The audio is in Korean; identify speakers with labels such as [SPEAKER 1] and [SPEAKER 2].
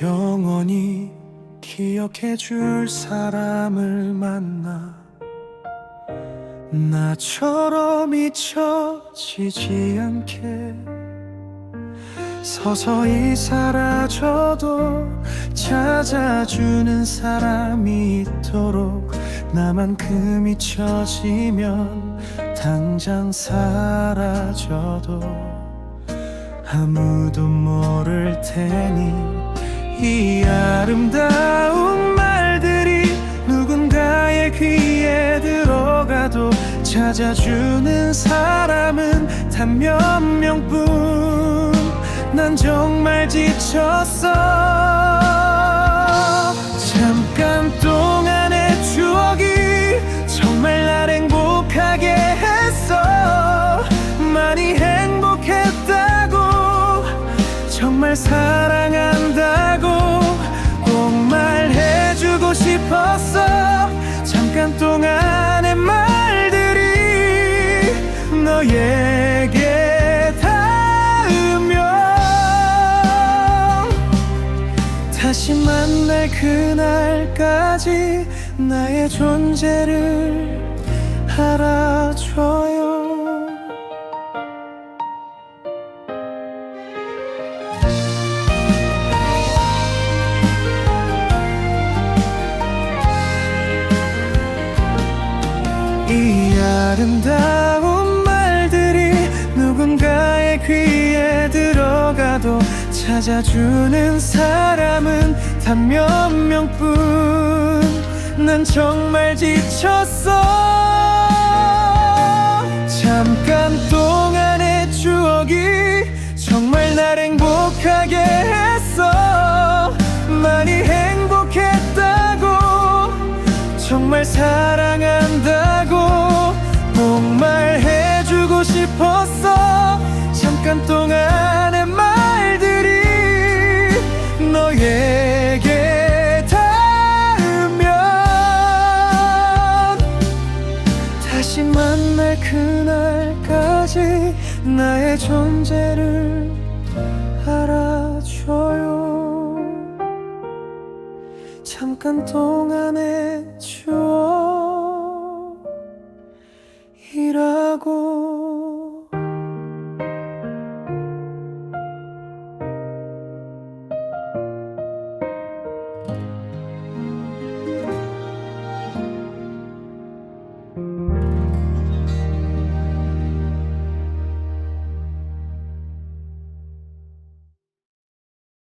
[SPEAKER 1] 영원히 기억해 줄 사람을 만나 나처럼 잊혀지지 않게 서서히 사라져도 찾아주는 사람이 있도록 나만큼 잊혀지면 당장 사라져도 아무도 모를 테니 이 아름다운 말들이 누군가의 귀에 들어가도 찾아주는 사람은 단 몇 명뿐. 난 정말 지쳤어. 잠깐 동안의 추억이 정말 날 행복하게 했어. 많이 행복했다고. 정말 사랑한 싶었어. 잠깐 동안의 말들이 너에게 닿으면 다시 만날 그날까지 나의 존재를 알아줘 아름다운 말들이 누군가의 귀에 들어가도 찾아주는 사람은 단 몇 명뿐. 난 정말 지쳤어. 잠깐 동안의 추억이 정말 날 행복하게 했어. 많이 행복했다고 정말 사랑한다 고꼭 말해주고 싶었어. 잠깐 동안의 말들이 너에게 닿으면 다시 만날 그날까지 나의 존재를 알아줘요. 잠깐 동안의